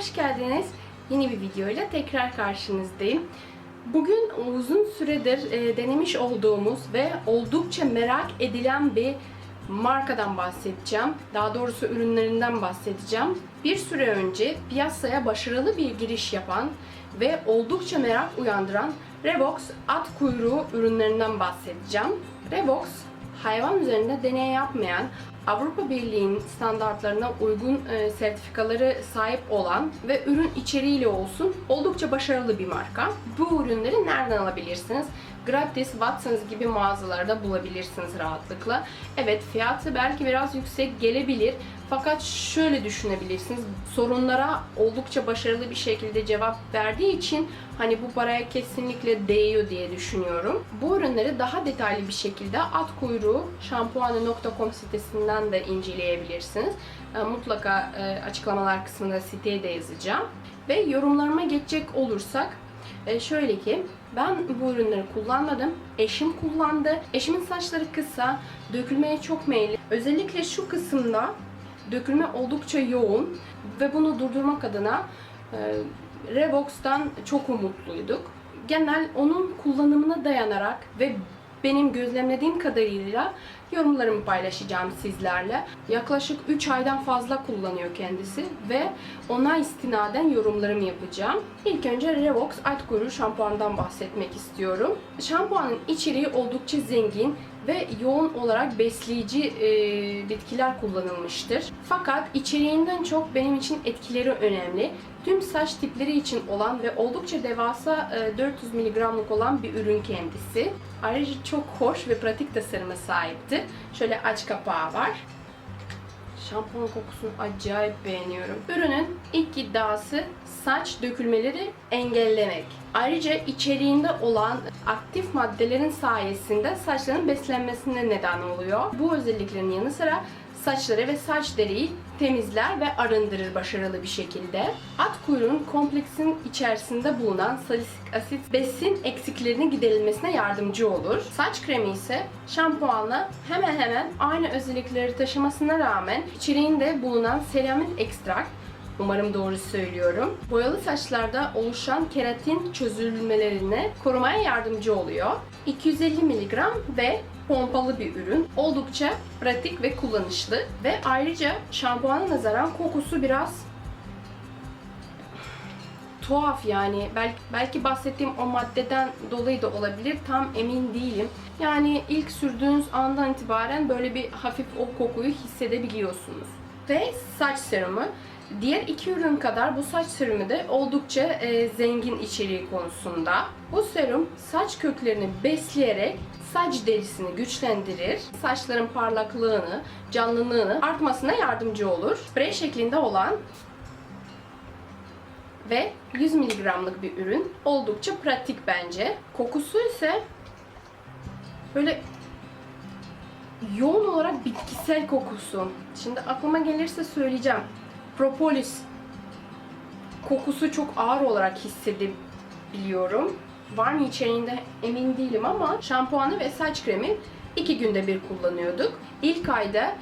Hoş geldiniz. Yeni bir videoyla tekrar karşınızdayım. Bugün uzun süredir e, denemiş olduğumuz ve oldukça merak edilen bir markadan bahsedeceğim. Daha doğrusu ürünlerinden bahsedeceğim. Bir süre önce piyasaya başarılı bir giriş yapan ve oldukça merak uyandıran Revox at kuyruğu ürünlerinden bahsedeceğim. Revox hayvan üzerinde deney yapmayan, Avrupa Birliği'nin standartlarına uygun e, sertifikaları sahip olan ve ürün içeriğiyle olsun oldukça başarılı bir marka. Bu ürünleri nereden alabilirsiniz? Gratis, Watsons gibi mağazalarda bulabilirsiniz rahatlıkla. Evet fiyatı belki biraz yüksek gelebilir fakat şöyle düşünebilirsiniz. Sorunlara oldukça başarılı bir şekilde cevap verdiği için hani bu paraya kesinlikle değiyor diye düşünüyorum. Bu ürünleri daha detaylı bir şekilde at kuyruğu şampuanı.com sitesinden de inceleyebilirsiniz. E, Mutlaka e, açıklamalar kısmında siteye de yazacağım. Ve yorumlarıma geçecek olursak e, şöyle ki ben bu ürünleri kullanmadım. Eşim kullandı. Eşimin saçları kısa, dökülmeye çok meyilli. Özellikle şu kısımda dökülme oldukça yoğun ve bunu durdurmak adına e, Revox'tan çok umutluyduk. Genel onun kullanımına dayanarak ve benim gözlemlediğim kadarıyla yorumlarımı paylaşacağım sizlerle. Yaklaşık 3 aydan fazla kullanıyor kendisi ve ona istinaden yorumlarımı yapacağım. İlk önce Revox Alt Kuyruğu şampuandan bahsetmek istiyorum. Şampuanın içeriği oldukça zengin ve yoğun olarak besleyici e, bitkiler kullanılmıştır. Fakat içeriğinden çok benim için etkileri önemli. Tüm saç tipleri için olan ve oldukça devasa e, 400 mg'lık olan bir ürün kendisi. Ayrıca çok hoş ve pratik tasarıma sahipti. Şöyle aç kapağı var. Şampuan kokusunu acayip beğeniyorum. Ürünün ilk iddiası saç dökülmeleri engellemek. Ayrıca içeriğinde olan aktif maddelerin sayesinde saçların beslenmesine neden oluyor. Bu özelliklerin yanı sıra saçları ve saç deriyi temizler ve arındırır başarılı bir şekilde. At kuyruğun kompleksin içerisinde bulunan salisylik asit besin eksiklerinin giderilmesine yardımcı olur. Saç kremi ise şampuanla hemen hemen aynı özellikleri taşımasına rağmen içeriğinde bulunan seramin ekstrakt Umarım doğru söylüyorum. Boyalı saçlarda oluşan keratin çözülmelerine korumaya yardımcı oluyor. 250 mg ve pompalı bir ürün. Oldukça pratik ve kullanışlı ve ayrıca şampuana nazaran kokusu biraz tuhaf yani. Belki, belki bahsettiğim o maddeden dolayı da olabilir. Tam emin değilim. Yani ilk sürdüğünüz andan itibaren böyle bir hafif o kokuyu hissedebiliyorsunuz. Ve saç serumu. Diğer iki ürün kadar bu saç serumu da oldukça e, zengin içeriği konusunda. Bu serum saç köklerini besleyerek saç derisini güçlendirir, saçların parlaklığını, canlılığını artmasına yardımcı olur. Sprey şeklinde olan ve 100 mg'lık bir ürün. Oldukça pratik bence. Kokusu ise böyle yoğun olarak bitkisel kokusu. Şimdi aklıma gelirse söyleyeceğim. Propolis kokusu çok ağır olarak hissedebiliyorum. Var mı içeriğinde emin değilim ama şampuanı ve saç kremi iki günde bir kullanıyorduk. İlk ayda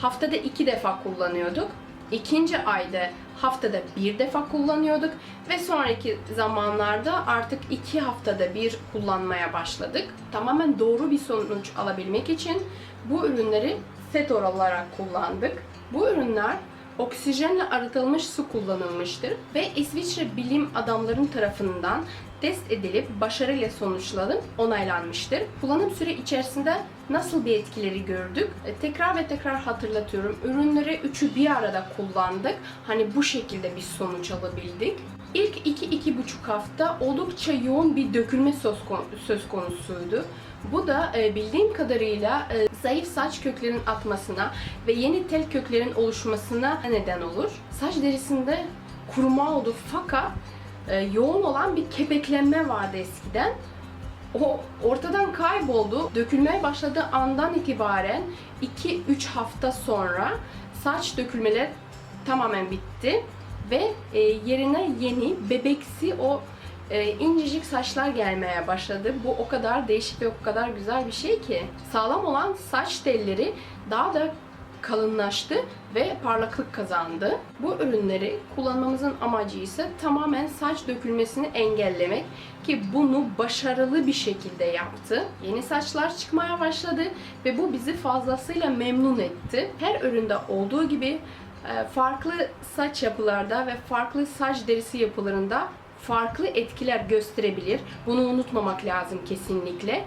haftada iki defa kullanıyorduk. İkinci ayda haftada bir defa kullanıyorduk ve sonraki zamanlarda artık iki haftada bir kullanmaya başladık. Tamamen doğru bir sonuç alabilmek için bu ürünleri set olarak kullandık. Bu ürünler oksijenle arıtılmış su kullanılmıştır ve İsviçre bilim adamların tarafından test edilip başarıyla sonuçlanıp onaylanmıştır. Kullanım süre içerisinde nasıl bir etkileri gördük? E, Tekrar ve tekrar hatırlatıyorum. Ürünleri üçü bir arada kullandık. Hani bu şekilde bir sonuç alabildik. İlk 2-2,5 hafta oldukça yoğun bir dökülme söz, konusuydu. Bu da e, bildiğim kadarıyla e, zayıf saç köklerin atmasına ve yeni tel köklerin oluşmasına neden olur. Saç derisinde kuruma oldu fakat e, yoğun olan bir kepeklenme vardı eskiden. O ortadan kayboldu. Dökülmeye başladığı andan itibaren 2-3 hafta sonra saç dökülmeler tamamen bitti ve e, yerine yeni bebeksi o e, incecik saçlar gelmeye başladı. Bu o kadar değişik ve o kadar güzel bir şey ki. Sağlam olan saç telleri daha da kalınlaştı ve parlaklık kazandı. Bu ürünleri kullanmamızın amacı ise tamamen saç dökülmesini engellemek ki bunu başarılı bir şekilde yaptı. Yeni saçlar çıkmaya başladı ve bu bizi fazlasıyla memnun etti. Her üründe olduğu gibi e, farklı saç yapılarda ve farklı saç derisi yapılarında farklı etkiler gösterebilir. Bunu unutmamak lazım kesinlikle.